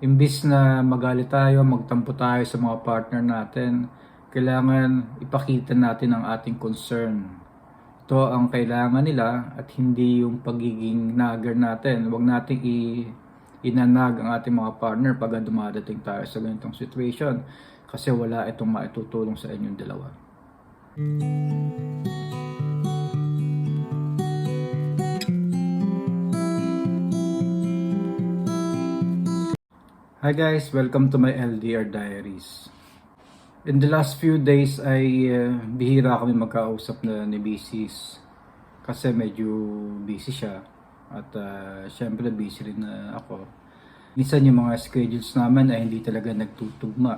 imbis na magalit tayo, magtampo tayo sa mga partner natin, kailangan ipakita natin ang ating concern. Ito ang kailangan nila at hindi yung pagiging nagger natin. Huwag nating i inanag ang ating mga partner pag dumadating tayo sa ganitong situation kasi wala itong maitutulong sa inyong dalawa. Hi guys, welcome to my LDR Diaries. In the last few days ay uh, bihira kami magkausap na ni Bisis kasi medyo busy siya at uh, syempre busy rin na ako. Minsan yung mga schedules namin ay hindi talaga nagtutugma.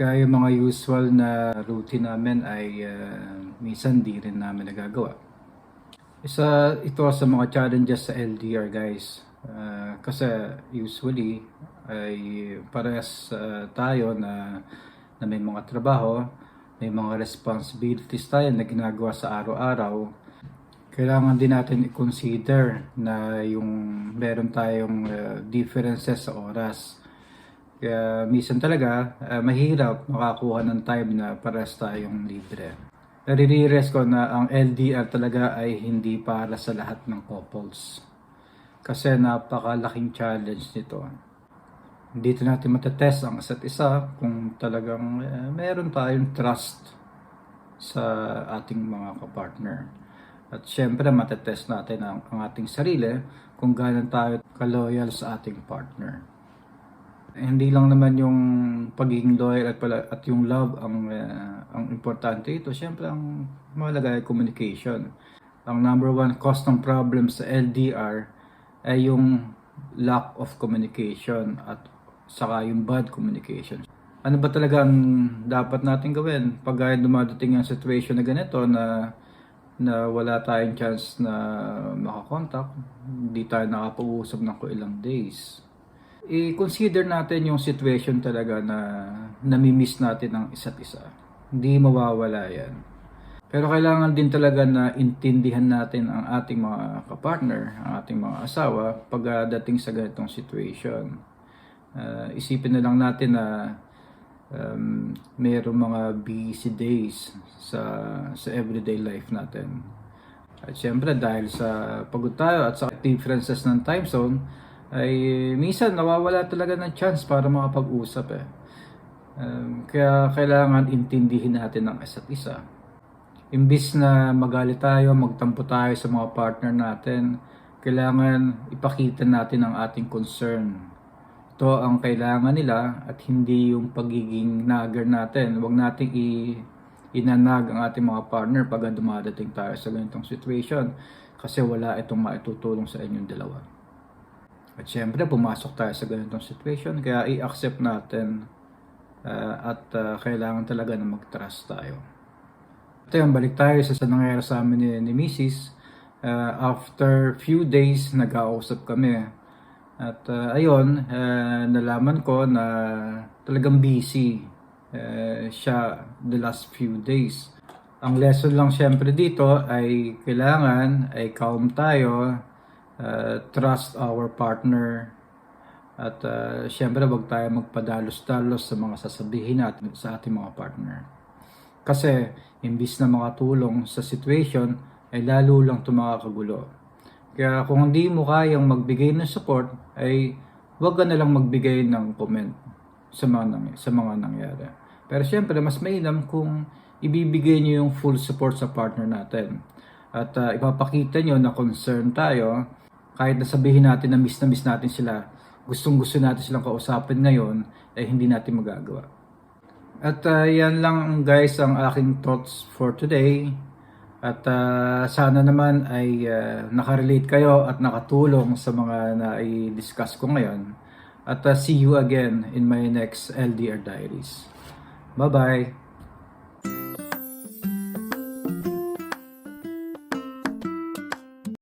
Kaya yung mga usual na routine namin ay uh, minsan di rin namin nagagawa. Isa ito sa mga challenges sa LDR guys. Uh, kasi usually ay parehas uh, tayo na, na may mga trabaho, may mga responsibilities tayo na ginagawa sa araw-araw. Kailangan din natin i-consider na yung meron tayong uh, differences sa oras. Kaya minsan talaga uh, mahirap makakuha ng time na parehas tayong libre. Naririres ko na ang LDR talaga ay hindi para sa lahat ng couples. Kasi napakalaking challenge nito. Dito natin matetest ang isa't isa kung talagang eh, meron tayong trust sa ating mga kapartner. At syempre matetest natin ang, ang ating sarili kung gaano tayo kaloyal sa ating partner. Hindi lang naman yung pagiging loyal at, pala, at yung love ang, eh, ang importante ito. Syempre ang mahalaga ay communication. Ang number one cause ng problem sa LDR ay yung lack of communication at saka yung bad communication. Ano ba talaga ang dapat natin gawin pag ay dumadating ang situation na ganito na na wala tayong chance na makakontak, hindi tayo nakapag-uusap ng ilang days. I-consider natin yung situation talaga na namimiss natin ang isa't isa. Hindi mawawala yan. Pero kailangan din talaga na intindihan natin ang ating mga kapartner, ang ating mga asawa pagdating sa ganitong situation. Uh, isipin na lang natin na um, mayroong mga busy days sa sa everyday life natin. At syempre dahil sa pagod tayo at sa differences ng time zone ay minsan nawawala talaga ng chance para makapag-usap eh. Um, kaya kailangan intindihin natin ang isa't isa imbis na magalit tayo, magtampo tayo sa mga partner natin, kailangan ipakita natin ang ating concern. Ito ang kailangan nila at hindi yung pagiging nagger natin. Huwag nating i inanag ang ating mga partner pag dumadating tayo sa ganitong situation kasi wala itong maitutulong sa inyong dalawa. At syempre, pumasok tayo sa ganitong situation kaya i-accept natin uh, at uh, kailangan talaga na mag-trust tayo. Ito yung balik tayo sa, nangyayari sa amin ni, ni Mrs. Uh, after few days, nag-ausap kami. At uh, ayun, uh, nalaman ko na talagang busy uh, siya the last few days. Ang lesson lang syempre dito ay kailangan ay calm tayo, uh, trust our partner, at uh, syempre wag tayo magpadalos-dalos sa mga sasabihin natin sa ating mga partner. Kasi imbis na makatulong sa situation, ay lalo lang tumakakagulo. Kaya kung hindi mo kayang magbigay ng support, ay huwag ka na lang magbigay ng comment sa mga, nang, sa mga nangyari. Pero syempre, mas mainam kung ibibigay niyo yung full support sa partner natin. At uh, ipapakita niyo na concern tayo, kahit na sabihin natin na miss na miss natin sila, gustong gusto natin silang kausapin ngayon, ay hindi natin magagawa. At uh, yan lang guys ang aking thoughts for today. At uh, sana naman ay uh, nakarelate kayo at nakatulong sa mga na i-discuss ko ngayon. At uh, see you again in my next LDR Diaries. Bye-bye!